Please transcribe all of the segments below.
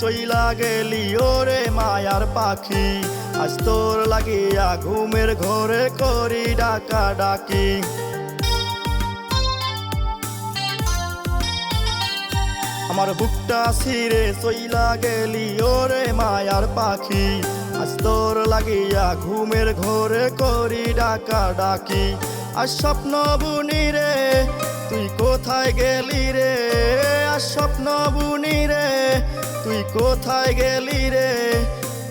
চইলা গেলি, ওরে মায়ার পাখি। আজ তোর লাগিয়া ঘুমের ঘরে করি ডাকা ডাকি আমার বুকটা ছিঁড়ে চইলা গেলি, ওরে মায়ার পাখি। আজ তোর লাগিয়া ঘুমের ঘরে করি ডাকা ডাকি আর স্বপ্ন বুনি রে তুই কোথায় গেলি রে? আর স্বপ্ন বুনি রে, তুই কোথায় গেলি রে?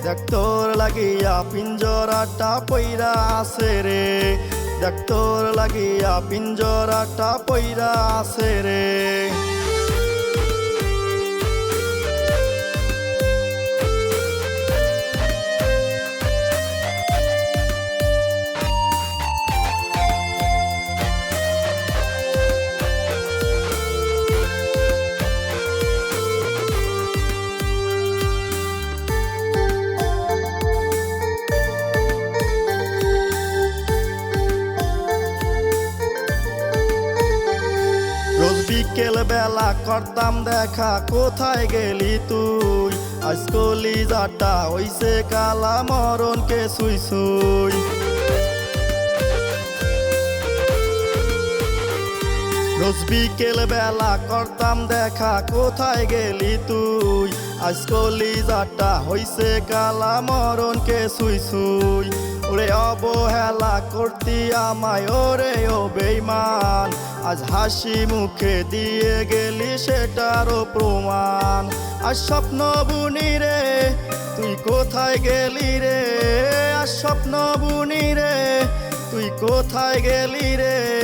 দেখ তোর লাগিয়া পিঞ্জরাটা পইরা আছে রে। দেখ তোর লাগিয়া পিঞ্জরাটা পইরা আছে রে। বিকেল বেলা করতাম দেখা, কোথায় গেলি তুই? আজ কলি যাটা হইছে কালা মরণকে সুই সুই রোজ বিকেল বেলা করতাম দেখা, কোথায় গেলি তুই? আজ কলি যাটা হইছে কালা, মরণকে সুই সুই ওরে অবহেলা করতি আমায়, ওরে ও বেইমান। আজ হাসি মুখে দিয়ে গেলি, সেটারও প্রমাণ। আর স্বপ্ন বুনি রে, তুই কোথায় গেলি রে? আর স্বপ্ন বুনি রে, তুই কোথায় গেলি রে?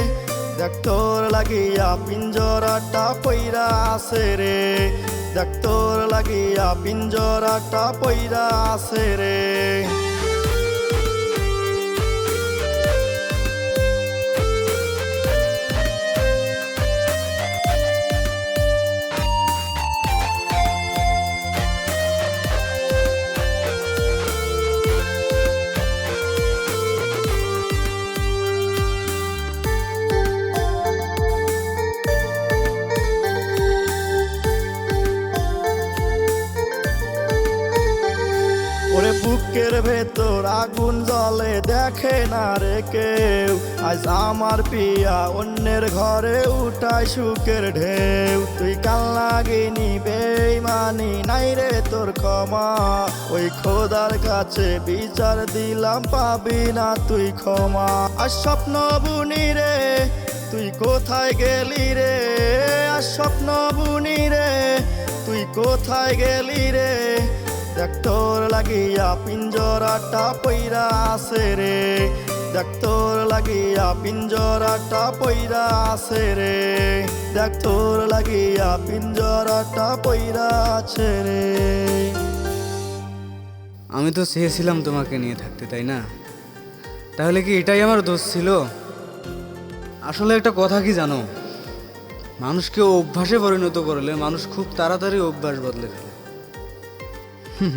দেখ তোর লাগিয়া পিঞ্জরাটা পৈরা আছে রে। দেখ তোর লাগিয়া পিঞ্জরাটা পৈরা আছে রে। বুকের ভেতর আগুন জ্বলে দেখে না রে কেউ। আজ আমার পিয়া অন্যের ঘরে উঠায় সুখের ঢেউ। তুই কাল লাগিনি বেইমানি, নাই রে তোর ক্ষমা। ওই খোদার কাছে বিচার দিলাম, পাবি না তুই ক্ষমা। আর স্বপ্ন বুনি রে, তুই কোথায় গেলি রে? আর স্বপ্ন বুনি রে, তুই কোথায় গেলি রে? দেখ তোর লাগিয়া পিঞ্জরাটা পৈরা আছে রে। দেখ তোর লাগিয়া পিঞ্জরাটা পৈরা আছে রে। দেখ তোর লাগিয়া পিঞ্জরাটা পৈরা আছে রে। আমি তো চেয়েছিলাম তোমাকে নিয়ে থাকতে, তাই না? তাহলে কি এটাই আমার দোষ ছিল? আসলে একটা কথা কি জানো? মানুষকে অভ্যাসে পরিণত করলে মানুষ খুব তাড়াতাড়ি অভ্যাস বদলে ফেলে। হুম